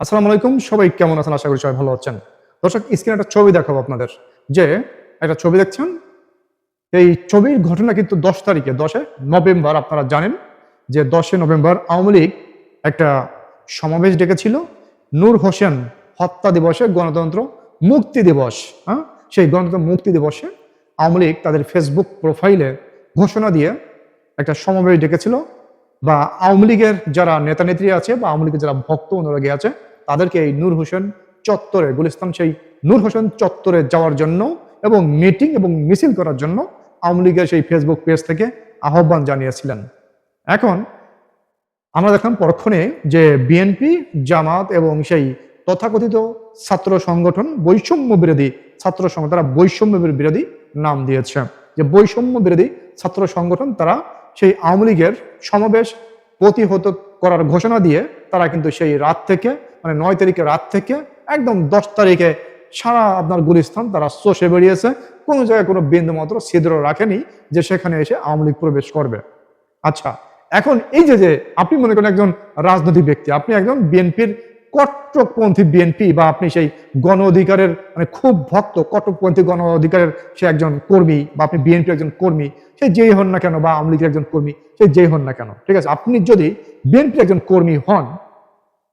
আসসালামু আলাইকুম, সবাই কেমন আছেন? আশা করি সবাই ভালো আছেন। দর্শক স্ক্রিনে একটা ছবি দেখাবো আপনাদের। যে একটা ছবি দেখছেন? এই ছবির ঘটনা কিন্তু দশ তারিখে, দশে নভেম্বর, আপনারা জানেন যে দশে নভেম্বর আওয়ামী লীগ একটা সমাবেশ ডেকেছিল। নূর হোসেন হত্যা দিবসে গণতন্ত্র মুক্তি দিবস হ্যাঁ? সেই গণতন্ত্র মুক্তি দিবসে আওয়ামী লীগ তাদের ফেসবুক প্রোফাইলে ঘোষণা দিয়ে একটা সমাবেশ ডেকেছিল। বা আওয়ামী লীগের যারা নেতা নেত্রী আছে বা আওয়ামী লীগের যারা ভক্ত, অনুরাগী আছে তাদেরকে এই নূর হোসেন চত্বরে গুলিস্তান, সেই নূর হোসেন চত্বরে যাওয়ার জন্য এবং মিটিং এবং মিছিল করার জন্য আওয়ামী লীগের সেই ফেসবুক পেজ থেকে আহ্বান জানিয়েছিলেন। এখন আমরা দেখলাম পরক্ষণে যে বিএনপি জামাত এবং সেই তথাকথিত ছাত্র সংগঠন বৈষম্য বিরোধী ছাত্র সংগঠন তারা বৈষম্য বিরোধী নাম দিয়েছে। যে বৈষম্য বিরোধী ছাত্র সংগঠন, তারা সেই আওয়ামী লীগের সমাবেশ প্রতিহত করার ঘোষণা দিয়ে তারা কিন্তু সেই রাত থেকে মানে নয় তারিখে রাত থেকে একদম দশ তারিখে সারা আপনার গুলিস্তান তারা চষে বেরিয়েছে। কোনো জায়গায় কোনো বিন্দু মাত্র ছিদ্র রাখেনি যে সেখানে এসে আওয়ামী লীগ প্রবেশ করবে। আচ্ছা এখন এই যে যে আপনি মনে করেন একজন রাজনৈতিক ব্যক্তি, আপনি একজন বিএনপির কট্টরপন্থী বিএনপি বা আপনি সেই গণ অধিকারের মানে খুব ভক্ত কট্টরপন্থী গণ অধিকারের সে একজন কর্মী বা আপনি বিএনপির একজন কর্মী, সে যেই হন না কেন বা আওয়ামী লীগের একজন কর্মী, সে যেই হন না কেন, ঠিক আছে? আপনি যদি বিএনপির একজন কর্মী হন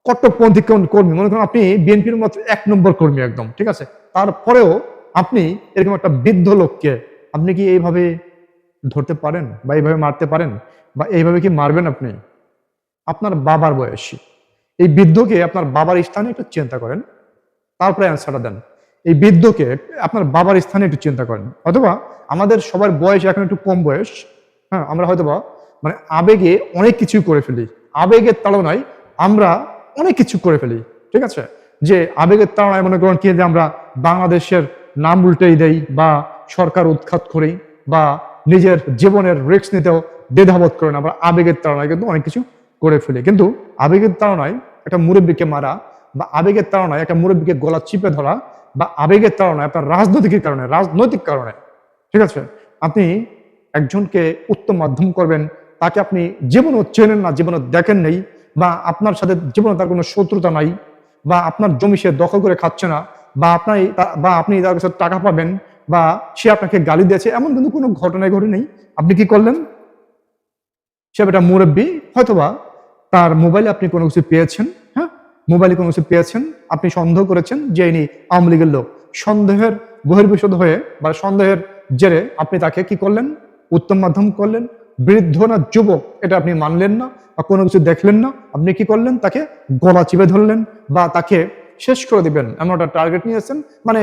কট্টরপন্থী কর্মী? মনে করেন আপনি বিএনপির মতো এক নম্বর কর্মী একদম, ঠিক আছে? তারপরেও আপনি এরকম একটা বৃদ্ধ লোককে আপনি কি এইভাবে ধরতে পারেন বা এইভাবে মারতে পারেন? বা এইভাবে কি মারবেন আপনি? আপনার বাবার বয়সী। এই বৃদ্ধকে আপনার বাবার স্থানে একটু চিন্তা করেন, তারপরে অ্যান্সারটা দেন। এই বৃদ্ধকে আপনার বাবার স্থানে একটু চিন্তা করেন। অথবা আমাদের সবার বয়স এখন একটু কম বয়স হ্যাঁ আমরা হয়তোবা মানে আবেগে অনেক কিছু করে ফেলি। আবেগের তাড়নায় আমরা অনেক কিছু করে ফেলি, ঠিক আছে? যে আবেগের তাড়নায় মনে করেন কি যে আমরা বাংলাদেশের নাম উল্টেই দেই বা সরকার উৎখাত করি বা নিজের জীবনের রিস্ক নিতেও দ্বিধাবোধ করে না, আমরা আবেগের তাড়নায় কিন্তু অনেক কিছু করে ফেলি। কিন্তু আবেগের তাড়নায় একটা মুরব্বীকে মারা বা আবেগের তাড়নায় একটা মুরব্বীকে গলা চিপে ধরা বা আবেগের তাড়নায় আপনার রাজনৈতিক কারণে রাজনৈতিক কারণে, ঠিক আছে? আপনি একজনকে উত্তম মাধ্যম করবেন, তাকে আপনি জীবনও চেনেন না জীবনে দেখেন নেই বা আপনার সাথে জীবনে তার কোনো শত্রুতা নাই, বা আপনার জমি সে দখল করে খাচ্ছে না, বা আপনার বা আপনি তার কাছে টাকা পাবেন, বা সে আপনাকে গালি দিয়েছে, এমন কিন্তু কোনো ঘটনায় ঘটে নেই। আপনি কি করলেন? সে একটা মুরব্বী, হয়তোবা তার মোবাইলে আপনি কোনো কিছু পেয়েছেন হ্যাঁ? মোবাইলে কোনো কিছু পেয়েছেন, আপনি সন্দেহ করেছেন যে ইনি আওয়ামী লীগের লোক। সন্দেহের বহির্বিশদ হয়ে বা সন্দেহের জেরে আপনি তাকে কি করলেন? উত্তম মাধ্যম করলেন বৃদ্ধ না যুবক, এটা আপনি মানলেন না বা কোনো কিছু দেখলেন না, আপনি কি করলেন? তাকে গলা চিপে ধরলেন বা তাকে শেষ করে দিবেন। এমন একটা টার্গেট নিয়েছেন মানে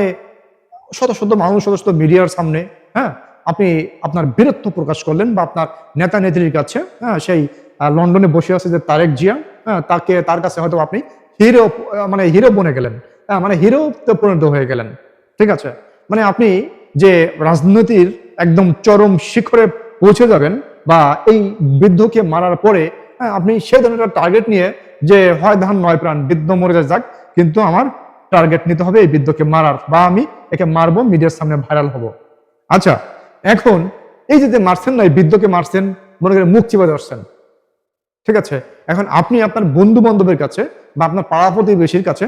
শত শত মানুষ, শত শত মিডিয়ার সামনে হ্যাঁ আপনি আপনার বীরত্ব প্রকাশ করলেন বা আপনার নেতা নেত্রীর কাছে হ্যাঁ সেই লন্ডনে বসে আছে যে তারেক জিয়া হ্যাঁ তাকে, তার কাছে হয়তো আপনি হিরো মানে হিরো বনে গেলেন হ্যাঁ মানে হিরো পরিণত হয়ে গেলেন, ঠিক আছে? মানে আপনি যে রাজনীতির একদম চরম শিখরে পৌঁছে যাবেন বা এই বৃদ্ধকে মারার পরে হ্যাঁ, আপনি সে ধরনের টার্গেট নিয়ে যে হয় ধান নয় প্রাণ বৃদ্ধ মরে যাক কিন্তু আমার টার্গেট নিতে হবে এই বৃদ্ধকে মারার বা আমি একে মারবো মিডিয়ার সামনে ভাইরাল হব। আচ্ছা এখন এই যে মারছেন না এই বৃদ্ধকে মারছেন মনে করে মুখ চিপে ধরছেন ঠিক আছে? এখন আপনি আপনার বন্ধু বান্ধবের কাছে বা আপনার পাড়া প্রতিবেশীর কাছে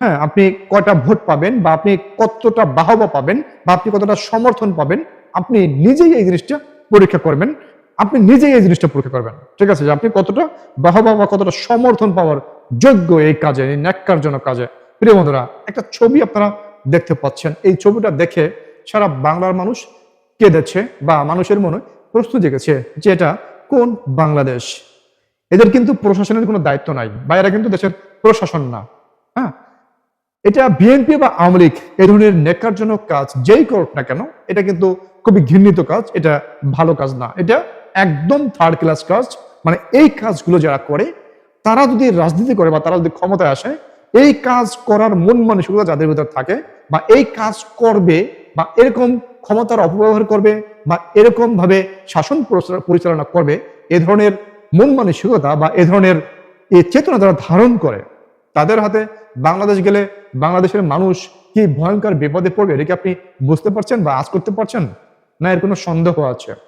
হ্যাঁ আপনি কয়টা ভোট পাবেন বা আপনি কতটা বাহবা পাবেন বা আপনি কতটা সমর্থন পাবেন আপনি নিজেই এই জিনিসটা পরীক্ষা করবেন। আপনি নিজেই এই জিনিসটা পরীক্ষা করবেন। ঠিক আছে? যে আপনি কতটা বাহবা বা কতটা সমর্থন পাওয়ার যোগ্য এই কাজে, এই ন্যাক্কারজনক কাজে। প্রিয় বন্ধুরা, একটা ছবি আপনারা দেখতে পাচ্ছেন। এই ছবিটা দেখে সারা বাংলার মানুষ কেঁদেছে বা মানুষের মনে প্রশ্ন জেগেছে যে এটা কোন বাংলাদেশ? এদের কিন্তু প্রশাসনের কোনো দায়িত্ব নাই বা এরা কিন্তু দেশের প্রশাসন না। হ্যাঁ? এটা বিএনপি বা আওয়ামী লীগ এই ধরনের নেকারজনক কাজ যেই করুক না কেন, এটা কিন্তু খুবই ঘৃণিত কাজ, এটা ভালো কাজ না। এটা একদম থার্ড ক্লাস কাজ মানে এই কাজগুলো যারা করে, তারা যদি রাজনীতি করে বা তারা যদি ক্ষমতায় আসে, এই কাজ করার মন মানসিকতা যাদের ভিতর থাকে বা এই কাজ করবে বা এরকম ক্ষমতার অপব্যবহার করবে বা এরকম ভাবে শাসন পরিচালনা- করবে, এ ধরনের মন মানসিকতা বা এ ধরনের এই চেতনা যারা ধারণ করে, তাদের হাতে বাংলাদেশ গেলে বাংলাদেশের মানুষ কি ভয়ঙ্কর বিপদে পড়বে, এটা কি আপনি বুঝতে পারছেন বা আজ করতে পারছেন? না এর কোনো সন্দেহ আছে?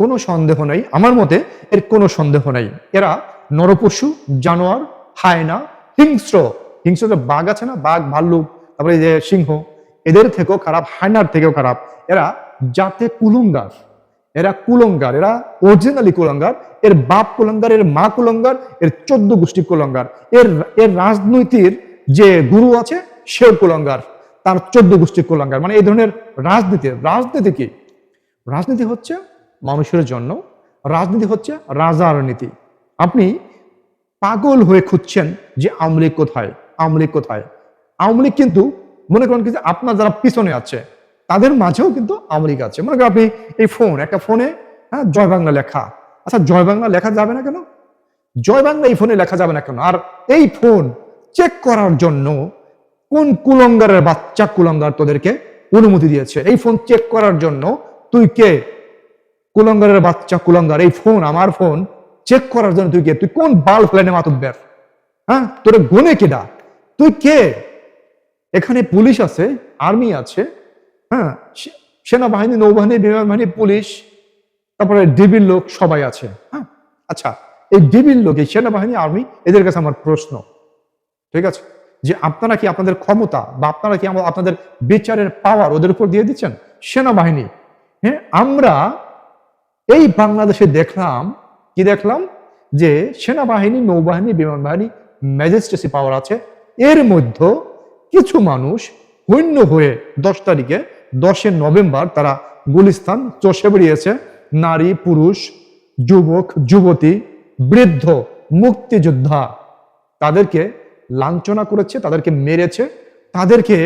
কোনো সন্দেহ নেই। আমার মতে এর কোনো সন্দেহ নেই। এরা নরপশু, জানোয়ার, হায়না, হিংস্র। হিংস্র যে বাঘ আছে না? বাঘ, ভাল্লুক, তারপরে যে সিংহ। এদের থেকেও খারাপ, হায়নার থেকেও খারাপ। এরা জাতে কুলঙ্গার। এরা কুলঙ্গার। এরা অরিজিনালি কুলঙ্গার। এর বাপ কুলঙ্গার, এর মা কুলঙ্গার, এর চোদ্দ গোষ্ঠী কুলঙ্গার। এর এর রাজনীতির যে গুরু আছে, সেও কুলঙ্গার। তার চোদ্দ গোষ্ঠী কুলঙ্গার। মানে এই ধরনের রাজনীতি রাজনীতি কি? রাজনীতি হচ্ছে মানুষের জন্য রাজনীতি হচ্ছে রাজার নীতি। আপনি পাগল হয়ে খুঁজছেন যে আওয়ামী লীগ কোথায়, আওয়ামী লীগ কোথায়। আওয়ামী লীগ কিন্তু মনে করেন কি যে আপনার যারা পিছনে আছে, তাদের মাঝেও কিন্তু আওয়ামী লীগ আছে। মনে করেন আপনি এই ফোন একটা ফোনে হ্যাঁ জয় বাংলা লেখা। আচ্ছা জয় বাংলা লেখা যাবে না কেন? জয় বাংলা এই ফোনে লেখা যাবে না কেন? আর এই ফোন চেক করার জন্য কোন কুলঙ্গারের বাচ্চা কুলঙ্গার তোদেরকে অনুমতি দিয়েছে? এই ফোন চেক করার জন্য তুই কে? কুলঙ্গারের বাচ্চা, কুলঙ্গার, এই ফোন আমার ফোন চেক করার জন্য তুই কে? তুই কোন বাল ফেলেনে মাতুব্বের হ্যাঁ? তোর গুনে কেডা তুই কে? এখানে পুলিশ আছে আর্মি আছে হ্যাঁ? সেনাবাহিনী, নৌবাহিনী বিমান বাহিনী পুলিশ, তারপরে ডিবির লোক সবাই আছে হ্যাঁ? আচ্ছা এই ডিবির লোক, এই সেনাবাহিনী আর্মি এদের কাছে আমার প্রশ্ন, ঠিক আছে? যে আপনারা কি আপনাদের ক্ষমতা বা আপনারা কি আপনাদের বিচারের পাওয়ার ওদের উপর দিয়ে দিচ্ছেন? সেনাবাহিনী হ্যাঁ? আমরা এই বাংলাদেশে দেখলাম, কি দেখলাম? যে সেনাবাহিনী, নৌবাহিনী বিমান বাহিনী ম্যাজিস্ট্রেসি পাওয়ার আছে। এর মধ্যে কিছু মানুষ হৈন্য হয়ে দশ তারিখে দশই নভেম্বর তারা গুলিস্তান চষে বেরিয়েছে। নারী, পুরুষ, যুবক, যুবতী, বৃদ্ধ, মুক্তিযোদ্ধা তাদেরকে লাঞ্ছনা করেছে, তাদেরকে মেরেছে। তাদেরকে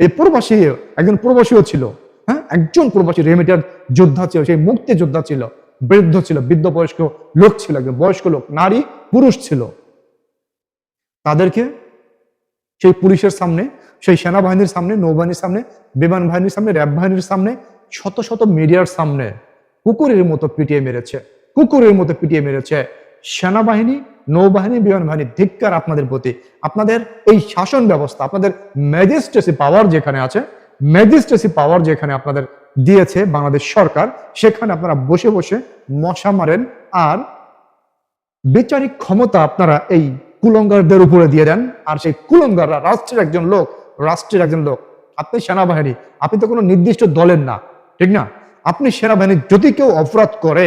এই প্রবাসী, একজন প্রবাসীও ছিল। হ্যাঁ? একজন প্রবাসী রেমিটার যোদ্ধা ছিল, সেই মুক্তি যোদ্ধা ছিল, বৃদ্ধ ছিল, বৃদ্ধ বয়স্ক লোক ছিল, একজন বয়স্ক লোক, নারী, পুরুষ ছিল। তাদেরকে সেই পুলিশের সামনে, সেই সেনাবাহিনীর সামনে, নৌবাহিনীর সামনে, বিমান বাহিনীর সামনে, র্যাব বাহিনীর সামনে, শত শত মিডিয়ার সামনে কুকুরের মতো পিটিয়ে মেরেছে, কুকুরের মতো পিটিয়ে মেরেছে। সেনাবাহিনী, নৌবাহিনী, বিমান বাহিনী, ধিক্কার আপনাদের প্রতি। আপনাদের এই শাসন ব্যবস্থা, আপনাদের ম্যাজিস্ট্রেসি পাওয়ার যেখানে আছে ম্যাজিস্ট্রেসি পাওয়ার যেখানে আপনাদের দিয়েছে বাংলাদেশ সরকার, সেখানে আপনারা বসে বসে মশা মারেন আর বিচারিক ক্ষমতা আপনারা এই কুলঙ্গারদের উপরে দিয়ে দেন। আর সেই কুলঙ্গাররা রাষ্ট্রের একজন লোক, রাষ্ট্রের একজন লোক। আপনি সেনাবাহিনী, আপনি তো কোনো নির্দিষ্ট দলের না, ঠিক না? আপনি সেনাবাহিনী যদি কেউ অপরাধ করে,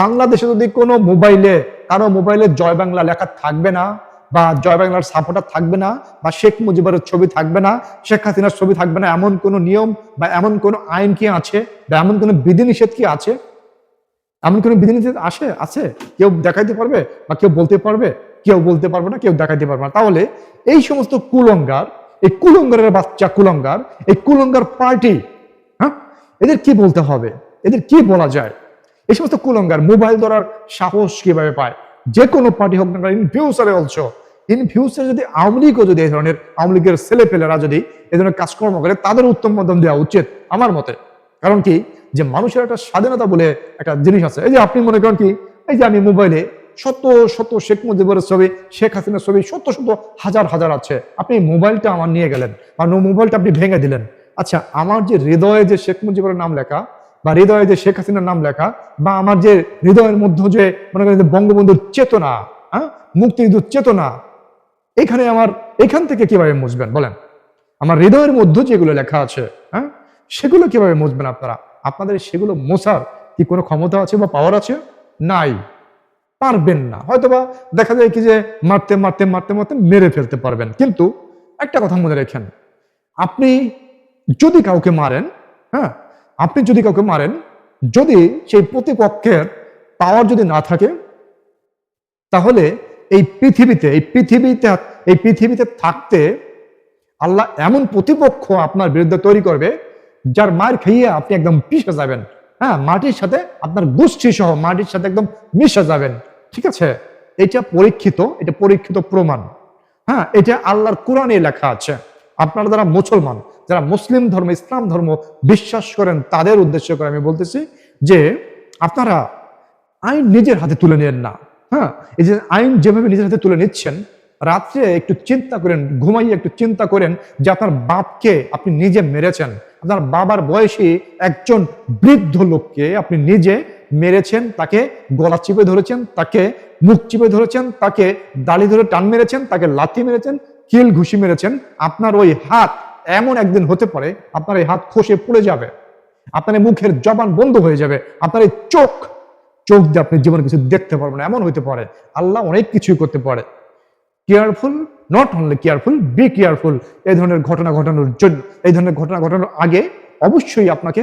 বাংলাদেশে যদি কোনো মোবাইলে, কারও মোবাইলে জয় বাংলা লেখা থাকবে না বা জয় বাংলার সাপোর্টার থাকবে না, বা শেখ মুজিবের ছবি থাকবে না, শেখ হাসিনার ছবি থাকবে না, এমন কোনো নিয়ম বা এমন কোনো আইন কি আছে বা এমন কোনো বিধিনিষেধ কি আছে? এমন কোনো বিধিনিষেধ আসে? আছে। কেউ দেখাইতে পারবে বা কেউ বলতে পারবে? কেউ বলতে পারবে না, কেউ দেখাইতে পারবে না। তাহলে এই সমস্ত কুলঙ্গার, এই কুলঙ্গারের বাচ্চা কুলঙ্গার, এই কুলঙ্গার পার্টি হ্যাঁ? এদের কি বলতে হবে? এদের কি বলা যায়? এই সমস্ত কুলঙ্গার মোবাইল ধরার সাহস কীভাবে পায়? যে কোনো পার্টি হোক না ফিউচারে অলসো ইন ফিউচারে যদি আওয়ামী লীগও যদি এই ধরনের আওয়ামী লীগের ছেলেপেলেরা যদি এই ধরনের কাজকর্ম করে, তাদের উত্তম মধ্যম দেওয়া উচিত আমার মতে। কারণ কি? যে মানুষের একটা স্বাধীনতা বলে একটা জিনিস আছে। এই যে আপনি মনে করেন কি? এই যে আমি মোবাইলে শত শত শেখ মুজিবের ছবি, শেখ হাসিনার ছবি, শত শত হাজার হাজার আছে। আপনি মোবাইলটা আমার নিয়ে গেলেন বা মোবাইলটা আপনি ভেঙে দিলেন। আচ্ছা আমার যে হৃদয়ে যে শেখ মুজিবের নাম লেখা বা হৃদয়ে যে শেখ হাসিনার নাম লেখা বা আমার যে হৃদয়ের মধ্যে যে মনে করেন বঙ্গবন্ধুর চেতনা হ্যাঁ? মুক্তিযুদ্ধ চেতনা এখানে আমার, এখান থেকে কীভাবে মুছবেন? বলেন। আমার হৃদয়ের মধ্যে যেগুলো লেখা আছে হ্যাঁ? সেগুলো কীভাবে মুছবেন আপনারা? আপনাদের সেগুলো মোছার কি কোনো ক্ষমতা আছে বা পাওয়ার আছে? নাই। পারবেন না। হয়তোবা দেখা যায় কি যে মারতে মারতে মারতে মারতে মেরে ফেলতে পারবেন। কিন্তু একটা কথা মনে রেখেন। আপনি যদি কাউকে মারেন হ্যাঁ? আপনি যদি কাউকে মারেন, যদি সেই প্রতিপক্ষের পাওয়ার যদি না থাকে, তাহলে এই পৃথিবীতে এই পৃথিবীতে এই পৃথিবীতে থাকতে আল্লাহ এমন প্রতিপক্ষ আপনার বিরুদ্ধে তৈরি করবে, যার মার খেয়ে আপনি একদম পিষে যাবেন। হ্যাঁ মাটির সাথে আপনার গোষ্ঠী সহ মাটির সাথে একদম মিশে যাবেন। ঠিক আছে? এটা পরীক্ষিত এটা পরীক্ষিত প্রমাণ। হ্যাঁ এটা আল্লাহর কোরআনে লেখা আছে। আপনারা যারা মুসলমান, যারা মুসলিম ধর্ম, ইসলাম ধর্ম বিশ্বাস করেন, তাদের উদ্দেশ্য করে আমি বলতেছি যে আপনারা আইন নিজের হাতে তুলে নেন না। হ্যাঁ এই যে আইন যেভাবে নিজের হাতে তুলে নিচ্ছেন, রাত্রে একটু চিন্তা করেন, ঘুমাইয়ে একটু চিন্তা করেন যে আপনার বাপকে আপনি নিজে মেরেছেন। আপনার বাবার বয়সী একজন বৃদ্ধ লোককে আপনি নিজে মেরেছেন, তাকে গলা চিপে ধরেছেন, তাকে মুখ চিপে ধরেছেন, তাকে দাড়ি ধরে টান মেরেছেন, তাকে লাথি মেরেছেন, কিল ঘুষি মেরেছেন। আপনার ওই হাত এমন একদিন হতে পারে, আপনার এই হাত খসে পড়ে যাবে। আপনার মুখের জবান বন্ধ হয়ে যাবে। আপনার এই চোখ চোখ দিয়ে আপনি জীবনে কিছু দেখতে পারবেন না, এমন হইতে পারে। আল্লাহ অনেক কিছুই করতে পারে। Careful not only careful be careful এই ধরনের ঘটনা ঘটানোর জন্য এই ধরনের ঘটনা ঘটানোর আগে অবশ্যই আপনাকে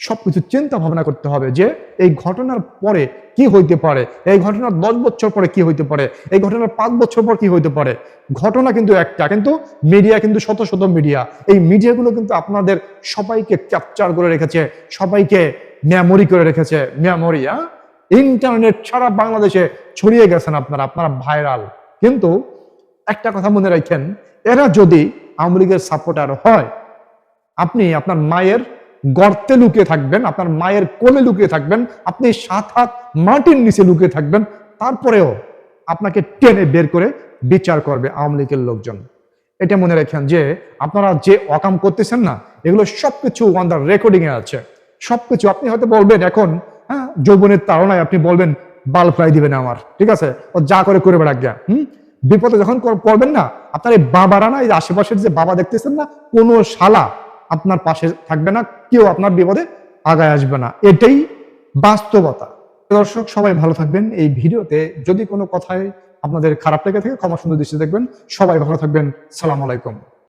সবকিছু চিন্তা ভাবনা করতে হবে যে এই ঘটনার পরে কি হইতে পারে? এই ঘটনার দশ বছর পরে কি হইতে পারে? এই ঘটনার পাঁচ বছর পর কি হইতে পারে? ঘটনা কিন্তু একটা কিন্তু মিডিয়া কিন্তু শত শত মিডিয়া এই মিডিয়াগুলো কিন্তু আপনাদের সবাইকে ক্যাপচার করে রেখেছে সবাইকে মেমোরি করে রেখেছে মেমোরি ইন্টারনেট ছাড়া বাংলাদেশে ছড়িয়ে গেছেন আপনারা আপনারা ভাইরাল। কিন্তু একটা কথা মনে রাখেন, এরা যদি আওয়ামী লীগের সাপোর্টার হয়, আপনি আপনার মায়ের গর্তে লুকিয়ে থাকবেন, আপনার মায়ের কোলে লুকিয়ে থাকবেন, আপনি সাত হাত মাটির নিচে লুকিয়ে থাকবেন, তারপরেও আপনাকে টেনে বের করে বিচার করবে আওয়ামী লীগের লোকজন। এটা মনে রাখেন যে, আপনারা যে অকাম করতেছেন না, এগুলো সবকিছু অন দ্য রেকর্ডিং এ আছে সবকিছু আপনি হয়তো বলবেন এখন হ্যাঁ যৌবনের তাড়নায় আপনি বলবেন বাল ফ্রাই দিবেন আমার, ঠিক আছে? ও যা করে করে বেড়াক গিয়া, হুম? বিপদে যখন পড়বেন না, আপনার এই বাবারা না, এই আশেপাশের যে বাবা দেখতেছেন না, কোনো শালা আপনার পাশে থাকবে না, কেউ আপনার বিপদে আগায় আসবে না। এটাই বাস্তবতা। দর্শক, সবাই ভালো থাকবেন। এই ভিডিওতে যদি কোনো কথায় আপনাদের খারাপ লেগে থাকে, ক্ষমা সুন্দর দৃষ্টি দেখবেন। সবাই ভালো থাকবেন। সালাম আলাইকুম।